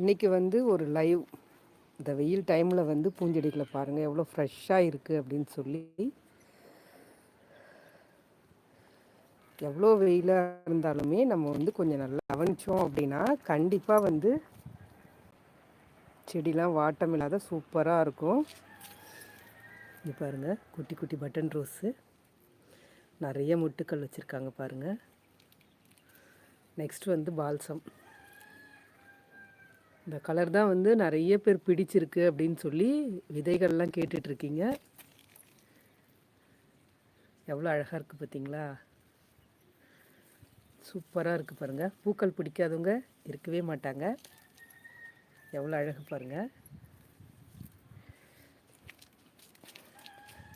இன்றைக்கி வந்து ஒரு லைவ் இந்த வெயில் டைமில் வந்து பூஞ்செடிகளை பாருங்கள் எவ்வளோ ஃப்ரெஷ்ஷாக இருக்குது அப்படின்னு சொல்லி. எவ்வளோ வெயிலாக இருந்தாலுமே நம்ம வந்து கொஞ்சம் நல்லா கவனித்தோம் அப்படின்னா கண்டிப்பாக வந்து செடிலாம் வாட்டம் இல்லாத சூப்பராக இருக்கும். இது பாருங்கள் குட்டி குட்டி பட்டன் ரோஸு நிறைய முட்டுக்கள் வச்சுருக்காங்க பாருங்கள் நெக்ஸ்ட் வந்து பால்சம் இந்த கலர் தான் வந்து நிறைய பேர் பிடிச்சிருக்கு அப்படின்னு சொல்லி விதைகள்லாம் கேட்டுட்ருக்கீங்க. எவ்வளோ அழகாக இருக்குது பார்த்தீங்களா? சூப்பராக இருக்குது பாருங்கள் பூக்கள் பிடிக்காதவங்க இருக்கவே மாட்டாங்க. எவ்வளோ அழகு பாருங்கள்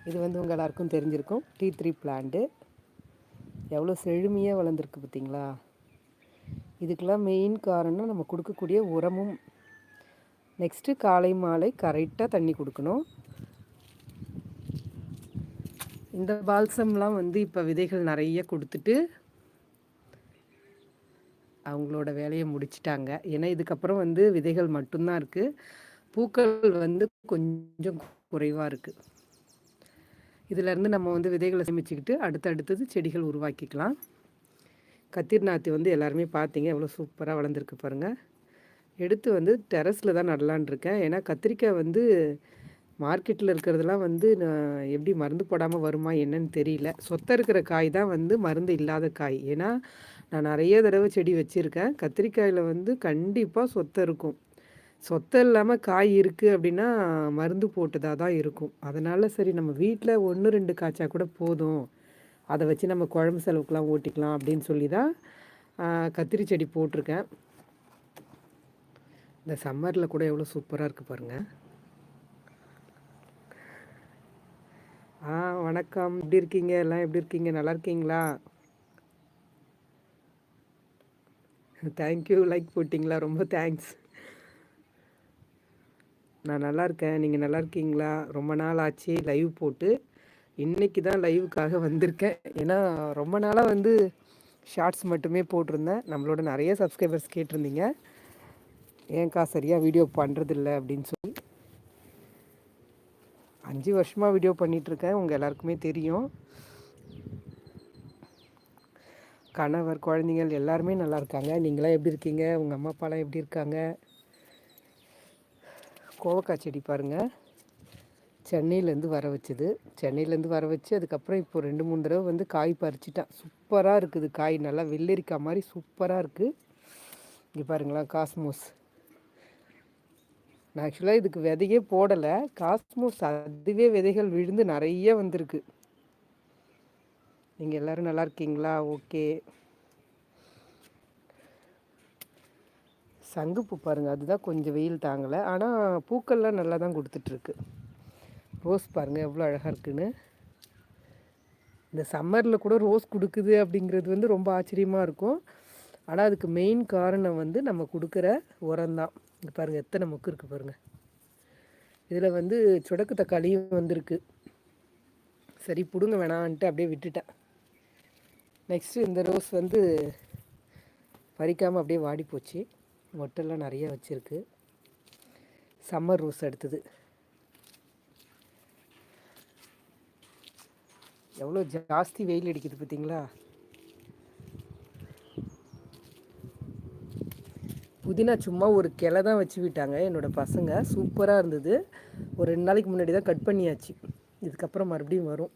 இது வந்து உங்கள் எல்லாருக்கும் தெரிஞ்சிருக்கும். டீ த்ரீ பிளான்ட்டு எவ்வளோ செழுமையாக வளர்ந்துருக்கு பார்த்தீங்களா? இதுக்கெல்லாம் மெயின் காரணம் நம்ம கொடுக்கக்கூடிய உரமும். நெக்ஸ்ட்டு காலை மாலை கரெக்டாக தண்ணி கொடுக்கணும். இந்த பால்சம்லாம் வந்து இப்போ விதைகள் நிறைய கொடுத்துட்டு அவங்களோட வேலையை முடிச்சிட்டாங்க. ஏன்னா இதுக்கப்புறம் வந்து விதைகள் மட்டும்தான் இருக்குது பூக்கள் வந்து கொஞ்சம் குறைவாக இருக்குது இதிலேருந்து நம்ம வந்து விதைகளை சேமிச்சுக்கிட்டு அடுத்தடுத்தது செடிகள் உருவாக்கிக்கலாம். கத்திர் நாத்தி வந்து எல்லாருமே பார்த்தீங்க எவ்வளோ சூப்பராக வளர்ந்துருக்கு பாருங்கள் எடுத்து வந்து டெரஸில் தான் நடலான் இருக்கேன். ஏன்னா கத்திரிக்காய் வந்து மார்க்கெட்டில் இருக்கிறதெல்லாம் வந்து நான் எப்படி மருந்து போடாமல் வருமா என்னன்னு தெரியல. சொத்தை இருக்கிற காய் தான் வந்து மருந்து இல்லாத காய். ஏன்னா நான் நிறைய தடவை செடி வச்சுருக்கேன். கத்திரிக்காயில் வந்து கண்டிப்பாக சொத்தை இருக்கும். சொத்தை இல்லாமல் காய் இருக்குது அப்படின்னா மருந்து போட்டதாக தான் இருக்கும். அதனால் சரி நம்ம வீட்டில் ஒன்று ரெண்டு காய்ச்சா கூட போதும். அதை வச்சு நம்ம குழம்பு செலவுக்கெலாம் ஓட்டிக்கலாம் அப்படின்னு சொல்லி தான் கத்திரி செடி போட்டிருக்கேன். இந்த சம்மரில் கூட எவ்வளோ சூப்பராக இருக்குது பாருங்கள் ஆ வணக்கம். எப்படி இருக்கீங்க? எல்லாம் எப்படி இருக்கீங்க? நல்லா இருக்கீங்களா? தேங்க்யூ லைக் போட்டிங்களா? ரொம்ப தேங்க்ஸ் நான் நல்லா இருக்கேன். நீங்கள் நல்லா இருக்கீங்களா? ரொம்ப நாள் ஆச்சு. லைவ் போட்டு இன்றைக்கி தான் லைவுக்காக வந்திருக்கேன். ஏன்னா ரொம்ப நாளாக வந்து ஷார்ட்ஸ் மட்டுமே போட்டிருந்தேன். நம்மளோட நிறைய சப்ஸ்கிரைபர்ஸ் கேட்டிருந்தீங்க. ஏன்க்கா சரியாக வீடியோ பண்ணுறதில்ல அப்படின்னு சொல்லி. அஞ்சு வருஷமாக வீடியோ பண்ணிகிட்ருக்கேன் உங்கள் எல்லாருக்குமே தெரியும். கணவர் குழந்தைங்கள் எல்லாருமே நல்லா இருக்காங்க. நீங்களாம் எப்படி இருக்கீங்க? உங்கள் அம்மா அப்பாலாம் எப்படி இருக்காங்க? கோவக்காய் செடி பாருங்கள் சென்னையிலேருந்து வர வச்சது. சென்னையிலேருந்து வர வச்சு அதுக்கப்புறம் இப்போ ரெண்டு மூணு தடவை வந்து காய் பறிச்சிட்டேன் சூப்பராக இருக்குது காய். நல்லா வெள்ளரிக்காய் மாதிரி சூப்பராக இருக்குது இங்கே பாருங்களா காஸ்மோஸ். நான் ஆக்சுவலாக இதுக்கு விதையே போடலை. காஸ்மோஸ் அதுவே விதைகள் விழுந்து நிறைய வந்திருக்கு. நீங்கள் எல்லோரும் நல்லா இருக்கீங்களா? ஓகே. சங்குப்பூ பாருங்கள் அதுதான் கொஞ்சம் வெயில் தாங்கலை. ஆனால் பூக்கள்லாம் நல்லா தான் கொடுத்துட்ருக்கு ரோஸ் பாருங்கள் எவ்வளோ அழகாக இருக்குன்னு. இந்த சம்மரில் கூட ரோஸ் கொடுக்குது அப்படிங்கிறது வந்து ரொம்ப ஆச்சரியமாக இருக்கும். ஆனால் அதுக்கு மெயின் காரணம் வந்து நம்ம கொடுக்குற உரம் தான். இங்கே பாருங்கள் எத்தனை மொக்கு இருக்குது பாருங்கள் இதில் வந்து சுடக்கு தக்காளியும் வந்திருக்கு. சரி பிடுங்க வேணான்ட்டு அப்படியே விட்டுட்டேன். நெக்ஸ்ட்டு இந்த ரோஸ் வந்து பறிக்காமல் அப்படியே வாடி போச்சு மொட்டெல்லாம் நிறைய வச்சுருக்கு. சம்மர் ரோஸ் எடுத்தது எவ்வளோ ஜாஸ்தி வெயில் அடிக்குது பார்த்தீங்களா? புதினா சும்மா ஒரு கிளை தான் வச்சு விட்டாங்க என்னோடய பசங்க. சூப்பராக இருந்தது. ஒரு ரெண்டு நாளைக்கு முன்னாடி தான் கட் பண்ணியாச்சு. இதுக்கப்புறம் மறுபடியும் வரும்.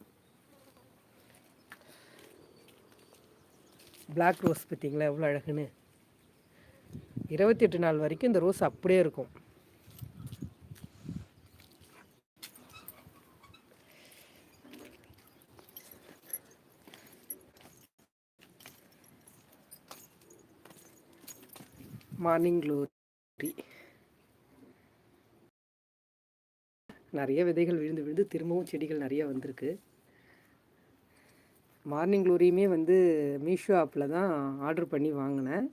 பிளாக் ரோஸ் பார்த்தீங்களா? எவ்வளோ அழகுன்னு. இருபத்தி எட்டு நாள் வரைக்கும் இந்த ரோஸ் அப்படியே இருக்கும். Morning glory. நிறைய விதைகள் விழுந்து விழுந்து திரும்பவும் செடிகள் நிறைய வந்திருக்கு. மார்னிங் க்ளோரியுமே வந்து மீஷோ ஆப்பில் தான் ஆர்டர் பண்ணி வாங்கினேன்.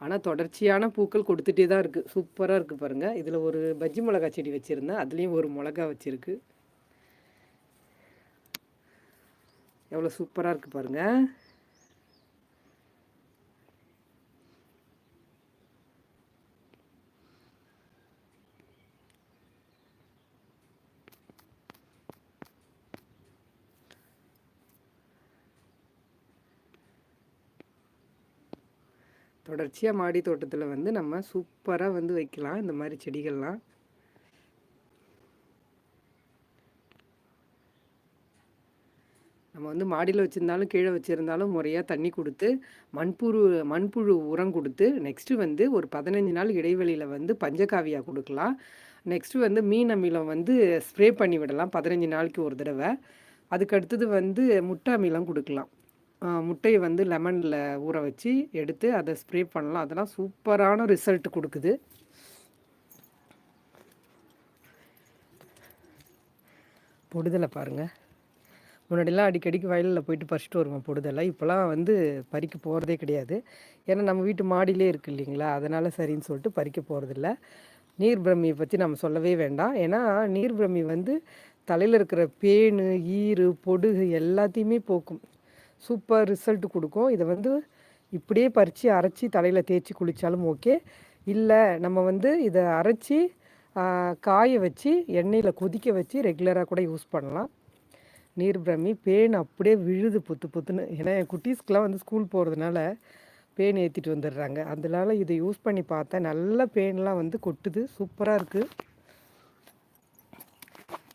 ஆனால் தொடர்ச்சியான பூக்கள் கொடுத்துட்டே தான் இருக்குது சூப்பராக இருக்குது பாருங்கள் இதில் ஒரு பஜ்ஜி மிளகா செடி வச்சுருந்தேன். அதுலேயும் ஒரு மிளகா வச்சுருக்கு. எவ்வளோ சூப்பராக இருக்குது பாருங்கள் தொடர்ச்சியாக மாடி தோட்டத்தில் வந்து நம்ம சூப்பராக வந்து வைக்கலாம். இந்த மாதிரி செடிகள்லாம். நம்ம வந்து மாடியில் வச்சுருந்தாலும் கீழே வச்சுருந்தாலும் முறையாக தண்ணி கொடுத்து மண்புழு மண்புழு உரம் கொடுத்து நெக்ஸ்ட்டு வந்து ஒரு பதினஞ்சு நாள் இடைவெளியில் வந்து பஞ்சகாவியாக கொடுக்கலாம். நெக்ஸ்ட்டு வந்து மீன் அமிலம் வந்து ஸ்ப்ரே பண்ணி விடலாம் பதினஞ்சு நாளைக்கு ஒரு தடவை. அதுக்கு அடுத்தது வந்து முட்டை அமிலம் கொடுக்கலாம். முட்டையை வந்து லெமனில் ஊற வச்சு எடுத்து அதை ஸ்ப்ரே பண்ணலாம். அதெல்லாம் சூப்பரான ரிசல்ட் கொடுக்குது. பொடுதலை பாருங்கள் முன்னாடிலாம் அடிக்கடிக்கு வயலில் போயிட்டு பறிச்சிட்டு வருவோம் பொடுதலை. இப்போலாம் வந்து பறிக்க போகிறதே கிடையாது. ஏன்னா நம்ம வீட்டு மாடியிலே இருக்குது இல்லைங்களா? அதனால் சரின்னு சொல்லிட்டு பறிக்க போகிறதில்ல நீர் பிரமியை பற்றி நம்ம சொல்லவே வேண்டாம். ஏன்னா நீர் பிரமி வந்து தலையில் இருக்கிற பேனு ஈறு பொடுகு எல்லாத்தையுமே போக்கும். சூப்பர் ரிசல்ட் கொடுக்கும். இதை வந்து இப்படியே பறித்து அரைச்சி தலையில் தேய்ச்சி குளித்தாலும் ஓகே. இல்லை நம்ம வந்து இதை அரைச்சி காய வச்சு எண்ணெயில் கொதிக்க வச்சு ரெகுலராக கூட யூஸ் பண்ணலாம். நீர் பிரமி பேன் அப்படியே விழுது புத்து புத்துன்னு. ஏன்னா என் குட்டீஸ்க்கெலாம் வந்து ஸ்கூல் போகிறதுனால பேன் ஏற்றிட்டு வந்துடுறாங்க. அதனால இதை யூஸ் பண்ணி பார்த்தேன். நல்ல பேன்லாம் வந்து கொட்டுது. சூப்பராக இருக்குது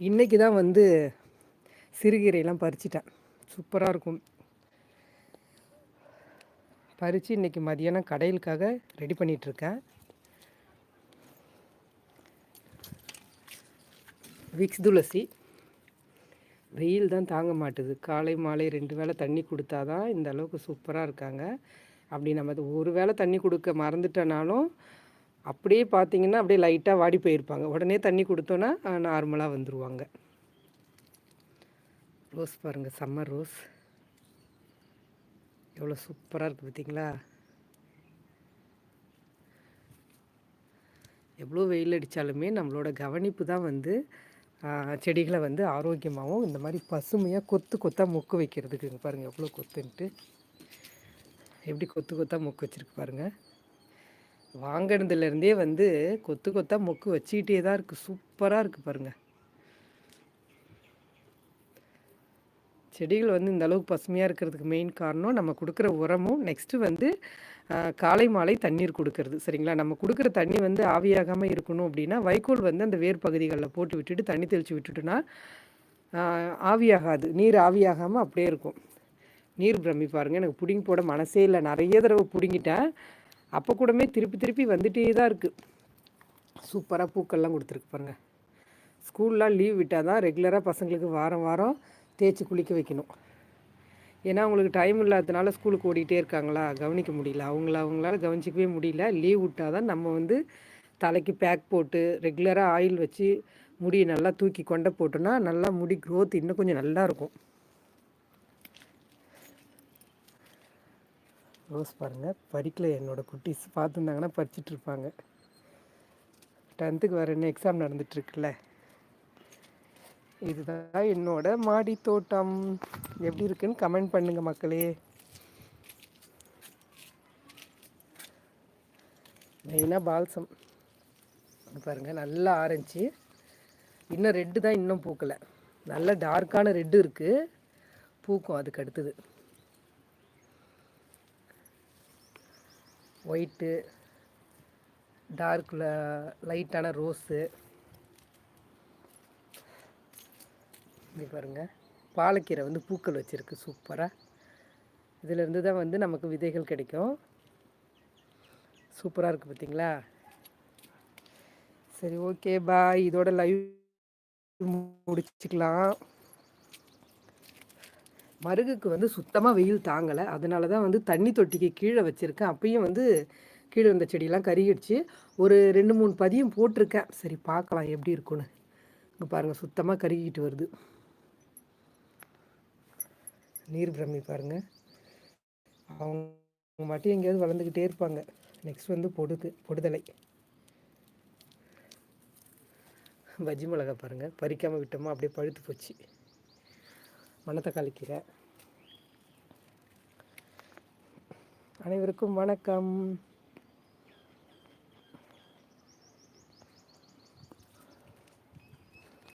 இன்றைக்கி தான் வந்து சிறுகீரையெல்லாம் பறிச்சிட்டேன். சூப்பராக இருக்கும். பறித்து இன்றைக்கி மதியானம் கடையிலுக்காக ரெடி பண்ணிகிட்ருக்கேன் விக்ஸ் துளசி. வெயில் தான் தாங்க மாட்டுது. காலை மாலை ரெண்டு வேளை தண்ணி கொடுத்தா தான் இந்த அளவுக்கு சூப்பராக இருக்காங்க. அப்படி நம்ம ஒரு வேளை தண்ணி கொடுக்க மறந்துட்டனாலும் அப்படியே பார்த்தீங்கன்னா அப்படியே லைட்டாக வாடி போயிருப்பாங்க. உடனே தண்ணி கொடுத்தோன்னா நார்மலாக வந்துடுவாங்க ரோஸ் பாருங்கள் சம்மர் ரோஸ் எவ்வளோ சூப்பராக இருக்குது பார்த்தீங்களா? எவ்வளோ வெயில் அடித்தாலுமே நம்மளோட கவனிப்பு தான் வந்து செடிகளை வந்து ஆரோக்கியமாகவும் இந்த மாதிரி பசுமையாக கொத்து கொத்தாக மொக்கு வைக்கிறதுக்கு பாருங்கள் எவ்வளோ கொத்துன்ட்டு. எப்படி கொத்து கொத்தாக மொக்கு வச்சுருக்கு பாருங்கள் வாங்கினதுலேருந்தே வந்து கொத்து கொத்தாக மொக்கு வச்சுக்கிட்டே தான் இருக்குது சூப்பராக இருக்குது பாருங்கள் செடிகள் வந்து இந்த அளவுக்கு பசுமையாக இருக்கிறதுக்கு மெயின் காரணம் நம்ம கொடுக்குற உரமும் நெக்ஸ்ட்டு வந்து காலை மாலை தண்ணீர் கொடுக்கறது. சரிங்களா? நம்ம கொடுக்குற தண்ணி வந்து ஆவியாகாமல் இருக்கணும் அப்படின்னா வைக்கோல் வந்து அந்த வேர் பகுதிகளில் போட்டு விட்டுட்டு தண்ணி தெளித்து விட்டுட்டுனா ஆவியாகாது. நீர் ஆவியாகாமல் அப்படியே இருக்கும். நீர் பிரமி பாருங்கள் எனக்கு பிடிங்கி போட மனசே இல்லை. நிறைய தடவை பிடுங்கிட்டேன். அப்போ கூடமே திருப்பி திருப்பி வந்துகிட்டே தான் இருக்குது சூப்பராக பூக்கள்லாம் கொடுத்துருக்கு பாருங்கள் ஸ்கூல்லாம் லீவ் விட்டால் தான் ரெகுலராக பசங்களுக்கு வாரம் வாரம் தேய்ச்சி குளிக்க வைக்கணும். ஏன்னா அவங்களுக்கு டைம் இல்லாததுனால ஸ்கூலுக்கு ஓடிட்டே இருக்காங்களா? கவனிக்க முடியல. அவங்கள அவங்களால கவனிச்சிக்கவே முடியல. லீவ் விட்டால் தான் நம்ம வந்து தலைக்கு பேக் போட்டு ரெகுலராக ஆயில் வச்சு முடியை நல்லா தூக்கி கொண்ட போட்டோன்னா நல்லா முடி க்ரோத் இன்னும் கொஞ்சம் நல்லா இருக்கும். ரோஸ் பாருங்கள் படிக்கல. என்னோடய குட்டீஸ் பார்த்துருந்தாங்கன்னா பறிச்சிட்டு இருப்பாங்க. டென்த்துக்கு வேறு என்ன எக்ஸாம் நடந்துகிட்ருக்குல்ல இதுதான் என்னோட மாடி தோட்டம் எப்படி இருக்குன்னு கமெண்ட் பண்ணுங்கள் மக்களே. மெயினாக பால்சம். பாருங்கள் நல்லா ஆரஞ்சு. இன்னும் ரெட்டு தான் இன்னும் பூக்கலை. நல்ல டார்க்கான ரெட்டு இருக்குது பூக்கும் அதுக்கு அடுத்தது. ஒயிட்டு டார்க்கில் லைட்டான ரோஸு இப்படி பாருங்கள் பாலக்கீரை வந்து பூக்கள் வச்சுருக்கு சூப்பராக இதிலேருந்து தான் வந்து நமக்கு விதைகள் கிடைக்கும். சூப்பராக இருக்குது பார்த்தீங்களா சரி ஓகே பாய் இதோட லைவ் முடிச்சுக்கலாம். மருகுக்கு வந்து சுத்தமாக வெயில் தாங்கலை. அதனால தான் வந்து தண்ணி தொட்டிக்கு கீழே வச்சுருக்கேன். அப்பயும் வந்து கீழே இருந்த செடியெல்லாம் கருகிடுச்சு. ஒரு ரெண்டு மூணு பதியம் போட்டிருக்கேன். சரி பார்க்கலாம் எப்படி இருக்குன்னு இங்கே பாருங்கள் சுத்தமாக கருகிட்டு வருது. நீர் பிரமி பாருங்கள் அவங்க மட்டும் எங்கேயாவது வளர்ந்துக்கிட்டே இருப்பாங்க. நெக்ஸ்ட் வந்து பொடுகு பொடுதலை. பஜ்ஜி மிளகா பாருங்கள் பறிக்காமல் விட்டோமா அப்படியே பழுத்து போச்சு. மணத்தக்காளி கீரை. அனைவருக்கும் வணக்கம்.